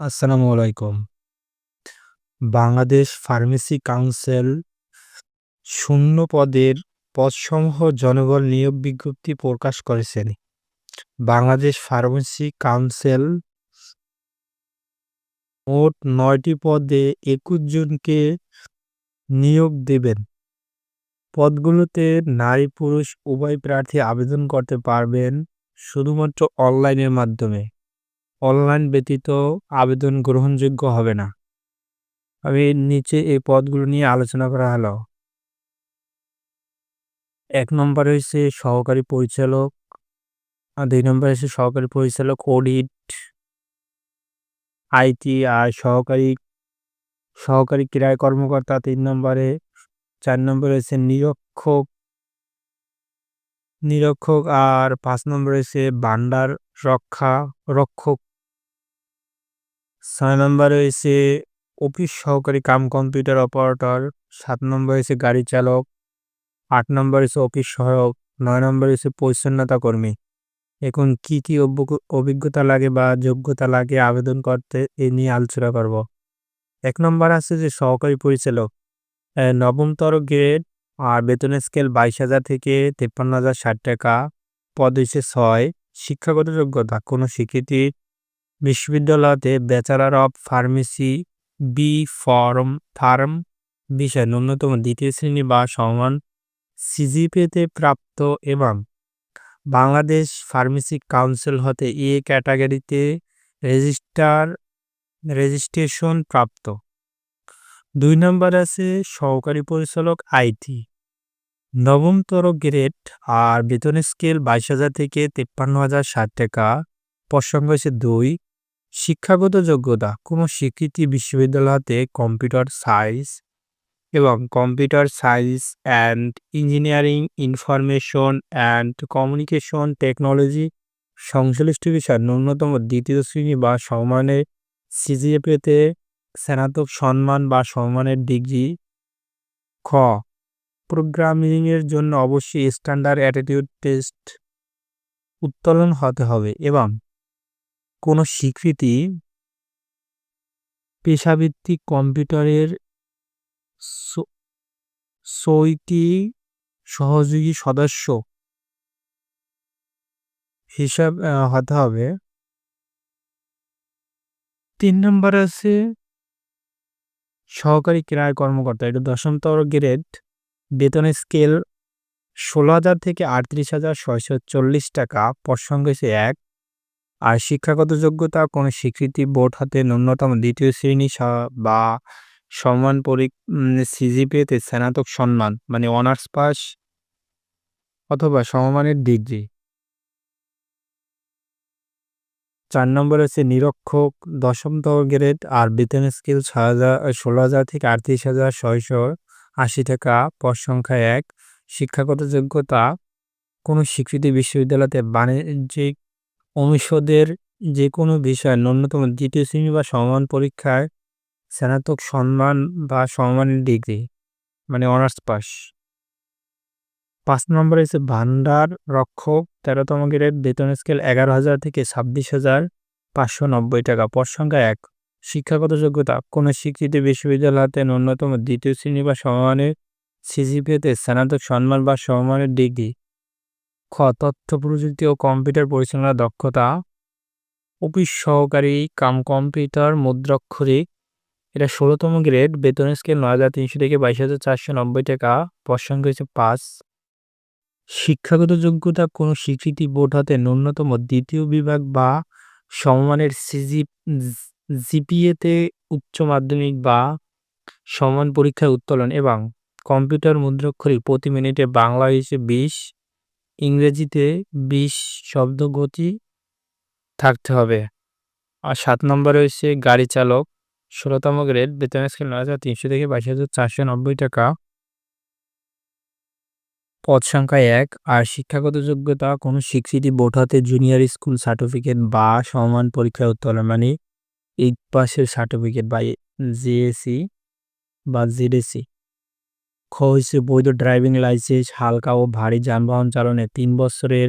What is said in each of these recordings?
আসসালামু আলাইকুম। Bangladesh pharmacy council শূন্য পদের পদসমূহ জনবল নিয়োগ বিজ্ঞপ্তি প্রকাশ করেছেন। বাংলাদেশ ফার্মেসি কাউন্সিল মোট নয়টি পদে একুশ জনকে নিয়োগ দেবেন। পদগুলোতে নারী, পুরুষ, উভয় প্রার্থী আবেদন করতে পারবেন শুধুমাত্র অনলাইনের মাধ্যমে। অনলাইন ব্যতীত আবেদন গ্রহণযোগ্য হবে না। আমি নিচে এই পদগুলো নিয়ে আলোচনা করা হলো। এক নম্বর হয়েছে সহকারী পরিচালক, আর দুই নম্বর হচ্ছে সহকারী পরিচালক অডিট আইটি আর সহকারী সহকারী ক্রয় কর্মকর্তা তিন নম্বরে, চার নম্বরে হচ্ছে নিরক্ষক নিরক্ষক, আর পাঁচ নম্বর হচ্ছে ভান্ডার রক্ষা, রক্ষক। ছয় নম্বর হয়েছে অফিস সহকারী কাম কম্পিউটার অপারেটর, সাত নম্বর হয়েছে গাড়ি চালক, আট নম্বর হয়েছে অফিস সহায়ক, নয় নম্বর হয়েছে পরিচ্ছন্নতা কর্মী। এখন কি কি অভিজ্ঞতা লাগে বা যোগ্যতা লাগে আবেদন করতে এ নিয়ে আলোচনা করব। এক নম্বর আছে যে সহকারী পরিচালক নবমতর গ্রেড আর বেতনের স্কেল বাইশ হাজার থেকে তেপ্পান্ন হাজার ষাট টাকা, পদ হয়েছে ছয়, শিক্ষাগত যোগ্যতা, কোনো স্বীকৃতি বিশ্ববিদ্যালয়তে bachelor of pharmacy B pharm pharm বিষয় ন্যূনতম দ্বিতীয় শ্রেণি বা সমান সিজিপিতে প্রাপ্ত এবং বাংলাদেশ ফার্মেসি কাউন্সিল হতে এ ক্যাটাগরিতে রেজিস্টার, রেজিস্ট্রেশন প্রাপ্ত। দুই নম্বর আছে সহকারী পরিচালক আইটি নবমতর গ্রেড আর বেতনের স্কেল বাইশ হাজার থেকে তেপ্পান্ন হাজার ষাট টাকা। প্রসঙ্গ হচ্ছে দুই শিক্ষাগত যোগ্যতা, কোনো স্বীকৃতি বিশ্ববিদ্যালয়তে কম্পিউটার সায়েন্স এবং computer science and engineering, information and communication technology সংশ্লিষ্ট বিষয় ন্যূনতম দ্বিতীয় শ্রেণি বা সম্মানের সিজিএপেতে স্নাতক সম্মান বা সম্মানের ডিগ্রি। খ, প্রোগ্রামিংয়ের জন্য অবশ্যই স্ট্যান্ডার্ড অ্যাটিটিউড টেস্ট উত্তোলন হতে হবে এবং কোনো স্বীকৃতি পেশাভিত্তিক কম্পিউটারের ছয়টি সহযোগী সদস্য হিসাব হতে হবে। তিন নম্বর আছে সহকারী ক্রয় কর্মকর্তা। এটা দশমতর গ্রেড। বেতনের স্কেল ষোলো হাজার থেকে আটত্রিশ হাজার ছয়শো চল্লিশ টাকা। প্রসঙ্গ হচ্ছে এক। আর শিক্ষাগত যোগ্যতা কোনো স্বীকৃতি বোর্ড হাতে ন্যূনতম দ্বিতীয় শ্রেণি বা সম্মান পরি সিজিপিএতে স্নাতক সম্মান মানে অনার্স পাস অথবা সমমানের ডিগ্রি। চার নম্বর হচ্ছে নিরক্ষক দশমতম গ্রেড আর বেতন স্কেল ছয় হাজার, ষোলো হাজার থেকে আটত্রিশ হাজার ছয়শো আশি টাকা, পদ সংখ্যা এক। শিক্ষাগত যোগ্যতা কোনো স্বীকৃতি বিশ্ববিদ্যালয়তে বাণিজ্যিক অনুষদের যে কোনো বিষয় ন্যূনতম দ্বিতীয় শ্রেণি বা সমান পরীক্ষায় স্নাতক সম্মান বা সম্মানের ডিগ্রি মানে অনার্স পাস। পাঁচ নম্বর হচ্ছে ভান্ডার রক্ষক, তেরোতম গ্রেড, বেতন স্কেল এগারো হাজার থেকে ছাব্বিশ হাজার পাঁচশো নব্বই টাকা। পদ সংখ্যা এক, শিক্ষাগত যোগ্যতা, কোনো স্বীকৃতি বিশ্ববিদ্যালয়তে ন্যূনতম দ্বিতীয় শ্রেণি বা সমমানের সিজিপিতে স্নাতক সম্মান বা সমমানের ডিগ্রি। খ, তথ্য প্রযুক্তি ও কম্পিউটার পরিচালনার দক্ষতা, অফিস সহকারী, কাম কম্পিউটার মুদ্রাক্ষরিক এটা ষোলোতম গ্রেড বেতন স্কেল নয় হাজার তিনশো থেকে বাইশ হাজার চারশো নব্বই টাকা, প্রসঙ্গ হচ্ছে পাঁচ। শিক্ষাগত যোগ্যতা, কোনো স্বীকৃতি বোর্ড হাতে ন্যূনতম দ্বিতীয় বিভাগ বা সমমানের সিজি জিপিএতে উচ্চ মাধ্যমিক বা সমান পরীক্ষায় উত্তোলন এবং কম্পিউটার মুদ্রাক্ষরিক প্রতি মিনিটে বাংলা হিসেবে বিশ। ইংরেজিতে বিশ শব্দ গতি থাকতে হবে। আর সাত নম্বরে হচ্ছে গাড়ি চালক। ষোলোতম গ্রেড বেতন স্কেল নয় হাজার তিনশো থেকে বাইশ হাজার চারশো নব্বই টাকা। পদ সংখ্যা এক, আর শিক্ষাগত যোগ্যতা, কোনো স্বীকৃতি বোর্ড হাতে জুনিয়র স্কুল সার্টিফিকেট বা সমান পরীক্ষায় উত্তোলন মানে এইট পাসের সার্টিফিকেট বা জিএসি বা জিডিসি খ হয়েছে বৈধ ড্রাইভিং লাইসেন্স হালকা ও ভারী যানবাহন চালনে তিন বছরের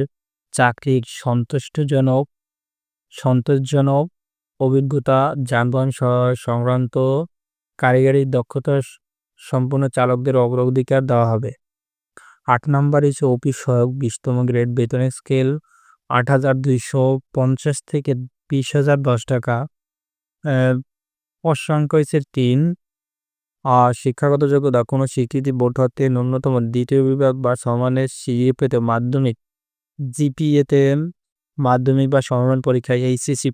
চাকরি সন্তুষ্টজনক সন্তোষজনক অভিজ্ঞতা। যানবাহন সংক্রান্ত কারিগরি দক্ষতা সম্পন্ন চালকদের অগ্রাধিকার দেওয়া হবে। আট নম্বর হচ্ছে অফিস সহায়ক বিশতম গ্রেড বেতনের স্কেল আট হাজার দুইশো পঞ্চাশ থেকে বিশ হাজার দশ টাকা। আহ, পদ সংখ্যা হচ্ছে তিন আর শিক্ষাগত যোগ্যতা কোনো স্বীকৃতি বোর্ড হতে ন্যূনতম দ্বিতীয় বিভাগ বা সমানের সিএ পেতে মাধ্যমিক, জিপিএতে মাধ্যমিক বা সমমান পরীক্ষায় এইচএসসি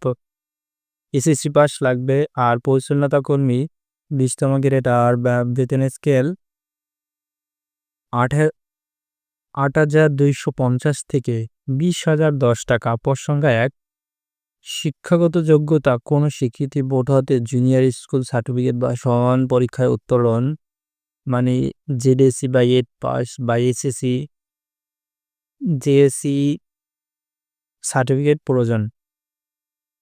এসএসসি পাস লাগবে। আর পরিচ্ছন্নতা কর্মী বিশতম গ্রেড আর বেতনের স্কেল আট আট হাজার দুইশো পঞ্চাশ থেকে বিশ হাজার দশ টাকা। পর সংখ্যা এক। শিক্ষাগত যোগ্যতা কোনো স্বীকৃতি বোর্ড হতে জুনিয়র স্কুল সার্টিফিকেট বা সমান পরীক্ষায় উত্তোলন মানে জেডিএসসি বা এইট পাস বা এসএসসি জেএসসি সার্টিফিকেট প্রয়োজন।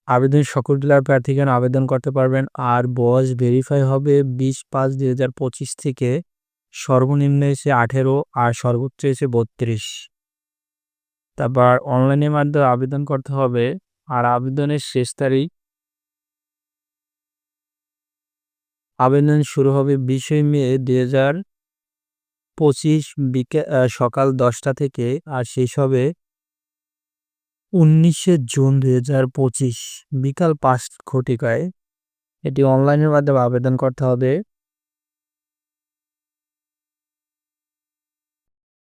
আবেদন সকল জেলার প্রার্থীগণ আবেদন করতে পারবেন। আর বয়স ভেরিফাই হবে বিশ পাঁচ দুই হাজার পঁচিশ থেকে সর্বনিম্ন এসে আঠেরো আর সর্বোচ্চ এসে বত্রিশ। তারপর অনলাইনের মাধ্যমে আবেদন করতে হবে। আর আবেদনের শেষ তারিখ? আবেদন শুরু হবে বিশে মে দুই হাজার পঁচিশ বিকেল সকাল দশটা থেকে আর শেষ হবে উনিশে জুন দুই হাজার পঁচিশ বিকাল পাঁচ ঘটিকায়। এটি অনলাইনের মাধ্যমে আবেদন করতে হবে।